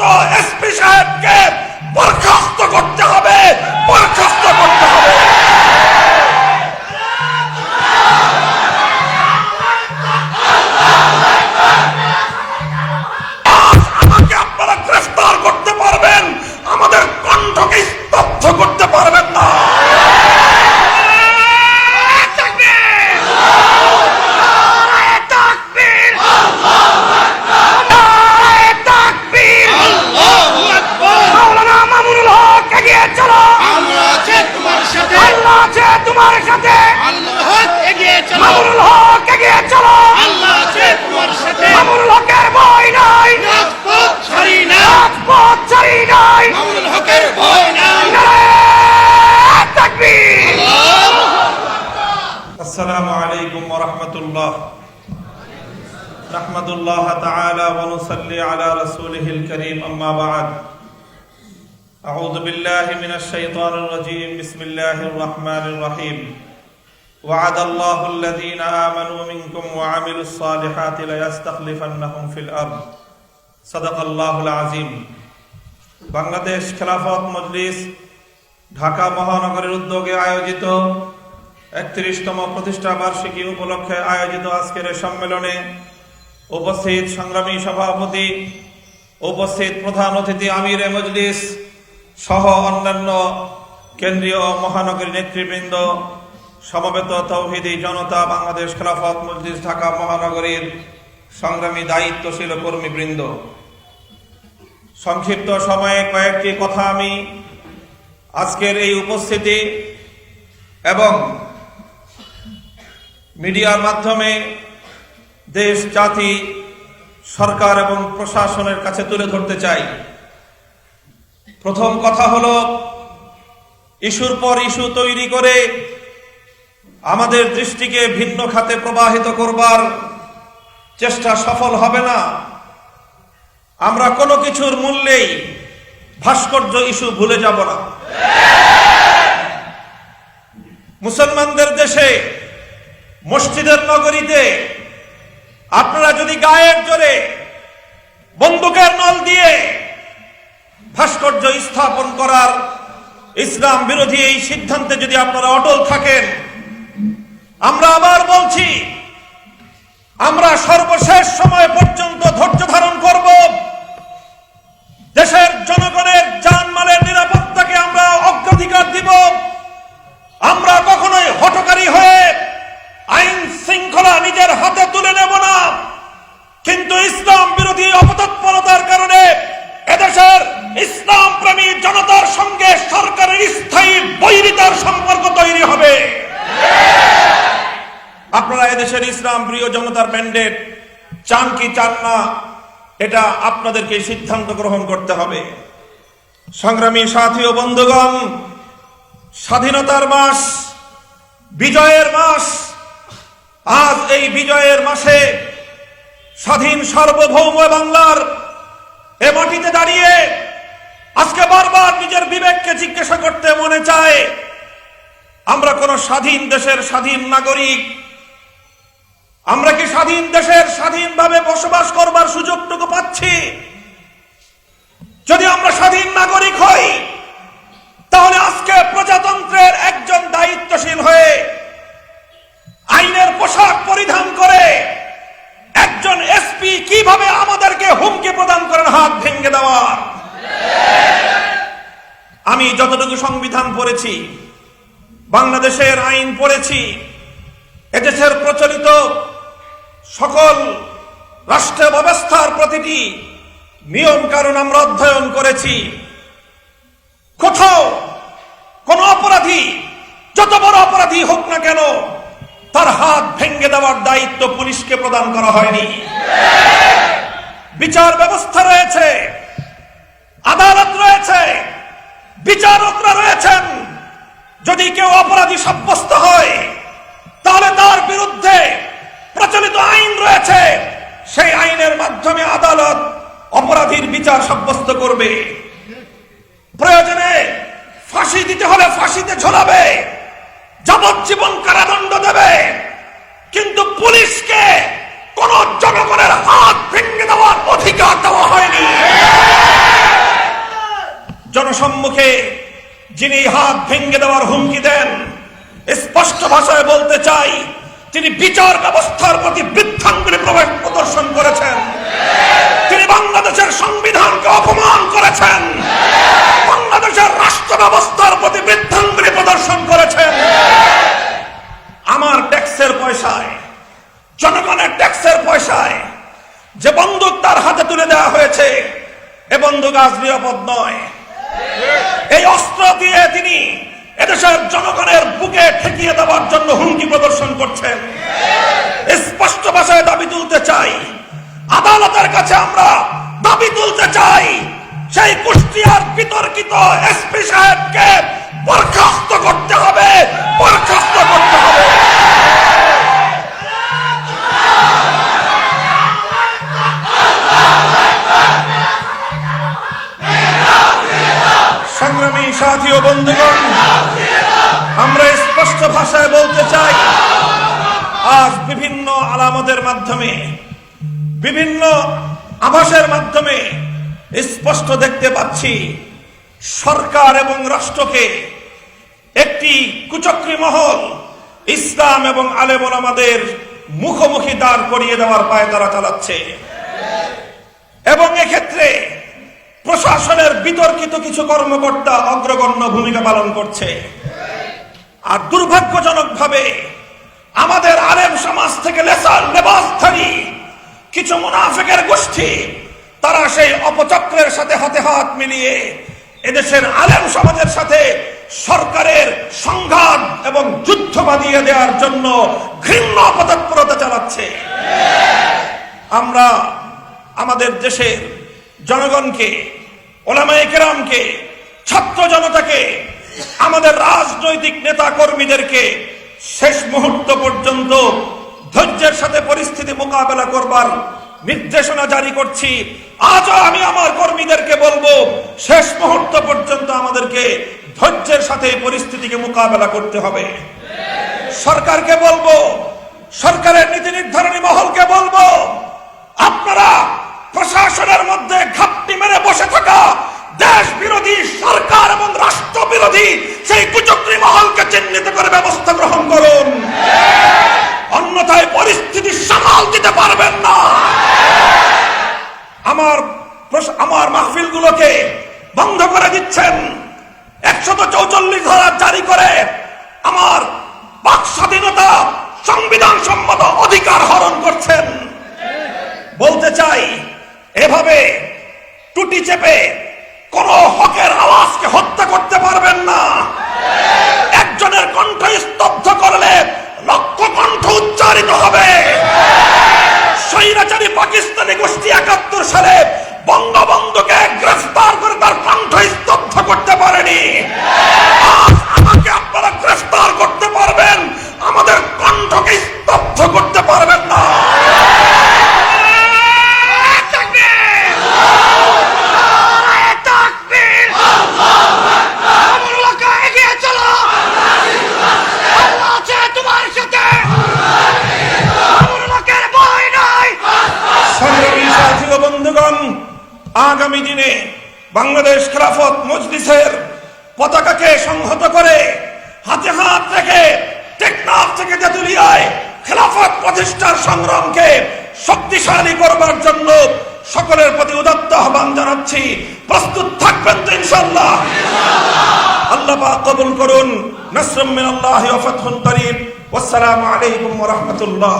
মনোনীত এসপি الله تعالى ونصلي على رسوله الكريم أما بعد أعوذ بالله من الشيطان الرجيم بسم الله الرحمن الرحيم وعد الله الذين آمنوا منكم وعملوا الصالحات ليستخلفنهم في الأرض صدق الله العظيم বাংলাদেশ খেলাফত মজলিস ঢাকা মহানগরের উদ্যোগে আয়োজিত একত্রিশতম প্রতিষ্ঠা বার্ষিকী উপলক্ষে আয়োজিত আজকের এই সম্মেলনে উপস্থিত সংগ্রামী সভাপতি, উপস্থিত প্রধান অতিথি আমির মজলিস, সহ অন্যান্য কেন্দ্রীয় মহানগরী নেতৃবৃন্দ, সমবেত তৌহিদি জনতা, বাংলাদেশ খেলাফত মজলিস, ঢাকা মহানগরীর সংগ্রামী দায়িত্বশীল কর্মীবৃন্দ। সংক্ষিপ্ত সময়ে কয়েকটি কথা আমি আজকের এই উপস্থিতি এবং মিডিয়ার মাধ্যমে দেশ, জাতি, সরকার এবং প্রশাসনের কাছে তুলে ধরতে চাই। প্রথম কথা হলো, ইস্যুর পর ইস্যু তৈরি করে আমাদের দৃষ্টিকে ভিন্ন খাতে প্রবাহিত করবার চেষ্টা সফল হবে না। আমরা কোনো কিছুর মূল্যেই ভাস্কর্য ইস্যু ভুলে যাব না। মুসলমানদের দেশে, মসজিদের নগরীতে আপনারা যদি গায়ের জোরে বন্দুকের নল দিয়ে ভাস্কর্য স্থাপন করার ইসলাম বিরোধী এই সিদ্ধান্তে যদি আপনারা অটল থাকেন, আমরা আবার বলছি, আমরা সর্বশেষ সময় পর্যন্ত ধৈর্য ধারণ করব। এদেশের ইসলাম, প্রিয় জনতার ম্যান্ডেট চান কি চান না, এটা আপনাদেরকে সিদ্ধান্ত গ্রহণ করতে হবে। সংগ্রামী সাথী ও বন্ধুগণ, স্বাধীনতার মাস, বিজয়ের মাস, আজ এই বিজয়ের মাসে স্বাধীন সার্বভৌম বাংলার এ মাটিতে দাঁড়িয়ে আজকে বারবার নিজের বিবেককে জিজ্ঞাসা করতে মনে চায়, আমরা কোন স্বাধীন দেশের স্বাধীন নাগরিক আমরা কি স্বাধীন দেশের স্বাধীনভাবে বসবাস করবার সুযোগটুকু পাচ্ছি? যদি আমরা স্বাধীন নাগরিক হই, তাহলে আজকে প্রজাতন্ত্রের একজন দায়িত্বশীল হয়ে আইনের পোশাক পরিধান করে একজন এসপি কীভাবে আমাদেরকে হুমকি প্রদান করেন, হাত ভেঙে দেওয়ার? আমি যতটুকু সংবিধান পড়েছি, বাংলাদেশের আইন পড়েছি, এদেশের প্রচলিত সকল রাষ্ট্র ব্যবস্থার প্রতিটি নিয়ম কারণ আমরা অধ্যয়ন করেছি। কোথাও কোন অপরাধী, যত বড় অপরাধী হোক না কেন, তার হাত ভেঙে দেওয়ার দায়িত্ব পুলিশকে প্রদান করা হয়নি। বিচার ব্যবস্থা রয়েছে, আদালত রয়েছে, বিচারকরা রয়েছেন। যদি কেউ অপরাধী সাব্যস্ত হয় তাহলে তার বিরুদ্ধে প্রচলিত আইন রয়েছে সেই আইনের মাধ্যমে আদালত বিচার সাব্যস্ত করবে। প্রয়োজনে ফাঁসি দিতে হলে ফাঁসিতে ঝোলাবে। যাবজ্জীবন কারাদণ্ড দেবে। কিন্তু পুলিশকে কোন জনগণের হাত ভেঙে দেওয়ার অধিকার দেওয়া হয়নি। জনসম্মুখে যিনি হাত ভেঙে দেওয়ার হুমকি দেন, স্পষ্ট ভাষায় বলতে চাই, তিনি বিচার ব্যবস্থার প্রতি বৃদ্ধাঙ্গুলি প্রবেশ প্রদর্শন করেছেন। তিনি বাংলাদেশের সংবিধানকে অপমান করেছেন। বাংলাদেশের রাষ্ট্র ব্যবস্থার প্রতি বৃদ্ধাঙ্গুলি প্রদর্শন করেছেন। আমার ট্যাক্সের পয়সায়, জনগণের ট্যাক্সের পয়সায় যে বন্দুক তার হাতে তুলে দেওয়া হয়েছে, এ বন্দুক আজ নিরাপদ নয়। এই অস্ত্র দিয়ে তিনি এদেশের জনগণের বুকে ঠেকিয়ে দেওয়ার জন্য হুমকি প্রদর্শন করছেন। স্পষ্ট ভাষায় দাবি তুলতে চাই আদালতের কাছে আমরা দাবি তুলতে চাই, সেই কুষ্টিয়ার বিতর্কিত এসপি সাহেবকে বরখাস্ত করতে হবে, বরখাস্ত করতে হবে। সংগ্রামী সাথী ও বন্ধুগণ, আমরা স্পষ্ট ভাষায় বলতে চাই, আজ বিভিন্ন আলামতের মাধ্যমে বিভিন্ন আভাসের মাধ্যমে স্পষ্ট দেখতে পাচ্ছি সরকার এবং রাষ্ট্রকে একটি কুচক্রী মহল ইসলাম এবং আলেমন আমাদের মুখোমুখি দাঁড় করিয়ে দেওয়ার পায় তারা চালাচ্ছে। এবং এক্ষেত্রে প্রশাসনের বিতর্কিত কিছু কর্মকর্তা অগ্রগণ্য ভূমিকা পালন করছে। আর দুর্ভাগ্যজনকভাবে আমাদের আলেম সমাজ থেকে লেসার লেবাসধারী কিছু মুনাফিকের গোষ্ঠী, তারা সেই অপচক্রের সাথে হাতে হাত মিলিয়ে এদেশের আলেম সমাজের সাথে সরকারের সংঘাত এবং যুদ্ধ বাঁধিয়ে দেওয়ার জন্য ঘৃণ্য অপতৎপরতা চালাচ্ছে। আমরা আমাদের দেশের জনগণকে, ওলামায়ে কেরামকে, ছাত্র জনতাকে, আমাদের রাজনৈতিক নেতা কর্মীদেরকে শেষ মুহূর্ত পর্যন্ত ধৈর্যের সাথে পরিস্থিতি মোকাবেলা করবার নির্দেশনা জারি করছি। আজও আমি আমার কর্মীদেরকে বলব, শেষ মুহূর্ত পর্যন্ত আমাদেরকে ধৈর্যের সাথে এই পরিস্থিতিকে মোকাবেলা করতে হবে। সরকারকে বলব, সরকারের নীতি নির্ধারণী মহলকে বলব আপনারা প্রশাসনের মধ্যে ঘাপটি মেরে বসে থাকা দেশ বিরোধী সরকার এবং রাষ্ট্র বিরোধী সেই কুচক্রী মহলকে চিহ্নিত করে ব্যবস্থা গ্রহণ করুন অন্যথায় পরিস্থিতি সামাল দিতে পারবেন না আমার আমার মাহফিলগুলোকে বন্ধ করে দিচ্ছেন। একশত চৌচল্লিশ ধারা জারি করে আমার বাক স্বাধীনতা সংবিধান সম্মত অধিকার হরণ করছেন। বলতে চাই, এভাবে টুটি চেপে কোন হকের আওয়াজকে হত্যা করতে পারবেন না। একজনের কণ্ঠ স্তব্ধ করলে লক্ষ কণ্ঠ উচ্চারিত হবে। স্বৈরাচারী পাকিস্তানি গোষ্ঠী একাত্তর সালে বঙ্গবন্ধুকে গ্রেফতার করে তার কণ্ঠ স্তব্ধ করতে পারেনি আজ আমাকে আপনারা গ্রেফতার করতে পারবেন আমাদের কণ্ঠকে স্তব্ধ করতে পারবেন না তাকবীর আমার এলাকা এগিয়ে চলো আল্লাহ আছে তোমার সাথে আমার এলাকার ভয় নাই সংগ্রামী সাথী ও বন্ধুগণ আগামী দিনে বাংলাদেশ খেলাফত মজলিসের পতাকাকে সংহত করে হাতে হাত রেখে টেকনাফ থেকে তেতুলিয়ায় খেলাফত প্রতিষ্ঠার সংগ্রামকে শক্তিশালী করবার জন্য সকলের প্রতি উদাত্ত আহ্বান জানাচ্ছি। প্রস্তুত থাকবেন তো ইনশাল্লাহ আল্লাহ পাক কবুল করুন। নসরুম মিনাল্লাহি ওয়া ফাতহুন করিম। ওয়াসসালামু আলাইকুম ওয়া রাহমাতুল্লাহ।